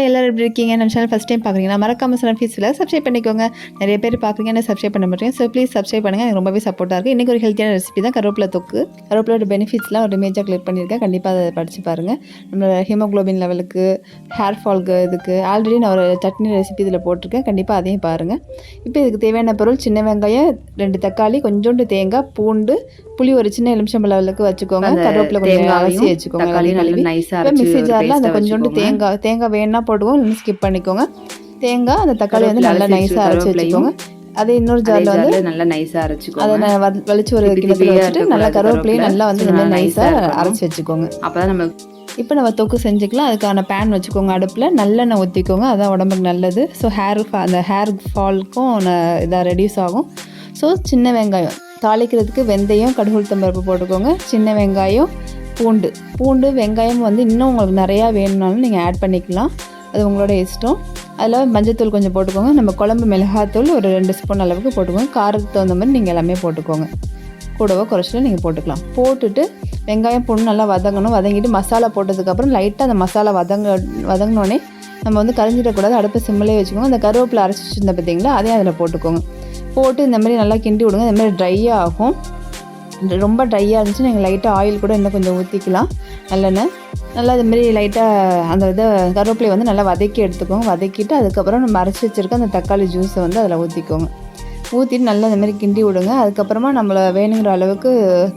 Hi எல்லோரும் எப்படி இருக்கீங்க? நம்ம சேனல் ஃபஸ்ட் டைம் பார்க்குறீங்களா மறக்காம சனம் ஃபீஸில் சப்ஸ்கிரைப் பண்ணிக்கோங்க. நிறைய பேர் பார்க்குறீங்க என்ன சப்ஸ்கிரைப் பண்ண மாட்டேங்க. ஸோ ப்ளீஸ் சப்ஸ்கிரைப் பண்ணுங்கள் எனக்கு ரொம்பவே சப்போர்ட்டாக இருக்குது இன்றைக்கி ஒரு ஹெல்த்தியான ரெசிபி தான். கருவேப்பிலை தொக்கு. கருவேப்பிலோட பெனிஃபிட்ஸ்லாம் ஒரு இமேஜாக கிளிக் பண்ணியிருக்கேன். கண்டிப்பாக அதை படித்து பாருங்கள் நம்மளோட ஹீமோக்ளோபின் லெவலுக்கு ஹேர் ஃபால்க்கு இதுக்கு ஆல்ரெடி நான் ஒரு சட்னி ரெசிபி இதில் போட்டிருக்கேன். கண்டிப்பாக அதையும் பாருங்கள் இப்போ இதுக்கு தேவையான பொருள் சின்ன வெங்காயம் ரெண்டு தக்காளி கொஞ்சோண்டு தேங்காய் பூண்டு புளி ஒரு சின்ன எலுமிச்சம்பழ அளவுக்கு வச்சுக்கோங்க. கருவேப்பிலை கொஞ்சம் அலசி வச்சுக்கோங்க. ஒரு ஜாரில் அந்த கொஞ்சோண்டு. தேங்காய் தேங்காய் வேணா போடுவோம். இல்லைன்னா ஸ்கிப் பண்ணிக்கோங்க. தேங்காய் அந்த தக்காளி வந்து நல்லா நைஸாக அரைச்சி வச்சுக்கோங்க. அதே இன்னொரு அதே ஜாரில் வந்து நல்லா நைஸா அதை அரைச்சுக்கோங்க வ- வலிச்சு ஒரு கிணத்துல வச்சுட்டு நல்லா கருவேப்பிலையும் நல்லா வந்து இந்த மாதிரி கருவேப்பிலை. நைஸாக நல்லா nice-ஆ அரைச்சி வச்சுக்கோங்க. அப்பதான் நம்ம இப்போ நம்ம தொக்கு செஞ்சுக்கலாம். அதுக்கான பேன் வச்சுக்கோங்க அடுப்பில். நல்லெண்ணெய் ஊற்றிக்கோங்க அதான் உடம்புக்கு நல்லது. ஸோ ஹேர் அந்த ஹேர் ஃபால்க்கும் இதாக ரெடியூஸ் ஆகும். ஸோ சின்ன வெங்காயம். தாளிக்கிறதுக்கு வெந்தயம் கடுகுளுத்தம் பருப்பு போட்டுக்கோங்க. சின்ன வெங்காயம் பூண்டு. பூண்டு வெங்காயம் வந்து இன்னும் உங்களுக்கு நிறையா வேணும்னாலும் நீங்கள் ஆட் பண்ணிக்கலாம். அது உங்களோட இஷ்டம். அதில் மஞ்சத்தூள் கொஞ்சம் போட்டுக்கோங்க. நம்ம குழம்பு மிளகாத்தூள் ஒரு ரெண்டு ஸ்பூன் அளவுக்கு போட்டுக்கோங்க. காரத்துக்கு தகுந்த மாதிரி நீங்கள் எல்லாமே போட்டுக்கோங்க. கூடவோ குறைச்சில நீங்கள் போட்டுக்கலாம். போட்டுட்டு வெங்காயம் பொண்ணு நல்லா வதங்கணும். வதங்கிட்டு மசாலா போட்டதுக்கப்புறம் லைட்டாக அந்த மசாலா வதங்க வதங்கினோடனே நம்ம வந்து கரைஞ்சிடக்கூடாது. அடுப்பை சிம்மிலே வச்சுக்கோங்க. அந்த கருவேப்பிலை அரைச்சி வச்சிருந்த பார்த்தீங்களா அதையும் அதில் போட்டுக்கோங்க. போட்டு இந்த மாதிரி நல்லா கிண்டி விடுங்க. இந்த மாதிரி ட்ரையாக ஆகும். ரொம்ப ட்ரையாக இருந்துச்சுன்னா நீங்கள் லைட்டாக ஆயில் கூட இன்னும் கொஞ்சம் ஊற்றிக்கலாம் நல்லெண்ணெய். நல்லா இதுமாரி லைட்டாக அந்த இதை கருவேப்பிலையை வந்து நல்லா வதக்கி எடுத்துக்கோங்க. வதக்கிட்டு அதுக்கப்புறம் நம்ம அரைச்சி வச்சுருக்க அந்த தக்காளி ஜூஸை வந்து அதில் ஊற்றிக்கோங்க ஊற்றிட்டு நல்லா இந்தமாரி கிண்டி விடுங்க. அதுக்கப்புறமா நம்மளை வேணுங்கிற அளவுக்கு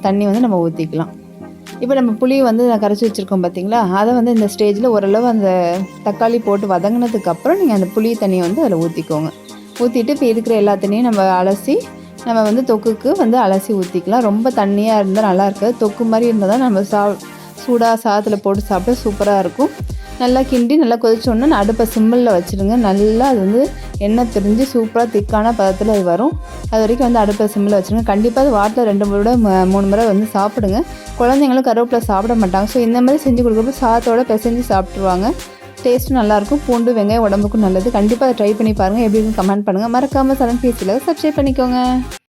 தண்ணி வந்து நம்ம ஊற்றிக்கலாம் இப்போ நம்ம புளி வந்து நான் கரைச்சி வச்சுருக்கோம் பார்த்தீங்களா அதை வந்து இந்த ஸ்டேஜில் ஓரளவு அந்த தக்காளி போட்டு வதங்கினதுக்கப்புறம் நீங்கள் அந்த புளி தண்ணியை வந்து அதில் ஊற்றிக்கோங்க ஊற்றிட்டு இப்போ இருக்கிற எல்லா தண்ணியும் நம்ம அலசி நம்ம வந்து தொக்குக்கு வந்து அலசி ஊற்றிக்கலாம் ரொம்ப தண்ணியாக இருந்தால் நல்லா இருக்காது. தொக்கு மாதிரி இருந்தால் தான் நம்ம சா சூடாக சாதத்தில் போட்டு சாப்பிட்டா சூப்பராக இருக்கும். நல்லா கிண்டி நல்லா கொதிச்சோடனே அடுப்பை சிம்மிளில் வச்சுருங்க. நல்லா அது வந்து எண்ணெய் பிரிஞ்சு சூப்பராக திக்கான பதத்தில் அது வரும். அது வரைக்கும் வந்து அடுப்பை சிம்மில் வச்சுருங்க. கண்டிப்பாக அது வாரத்தில் ரெண்டு முறை மூணு முறை வந்து சாப்பிடுங்க. குழந்தைங்களும் கருவேப்பிலை சாப்பிட மாட்டாங்க. ஸோ இந்த மாதிரி செஞ்சு கொடுக்குறப்ப சாதத்தோடு பிசைஞ்சு சாப்பிட்ருவாங்க டேஸ்ட்டும் நல்லாயிருக்கும் பூண்டு வெங்காயம் உடம்புக்கும் நல்லது. கண்டிப்பாக அதை ட்ரை பண்ணி பாருங்கள் எப்படி கமெண்ட் பண்ணுங்கள் மறக்காமல் சரண் பீஸில் சப்ஸ்கிரைப் பண்ணிக்கோங்க.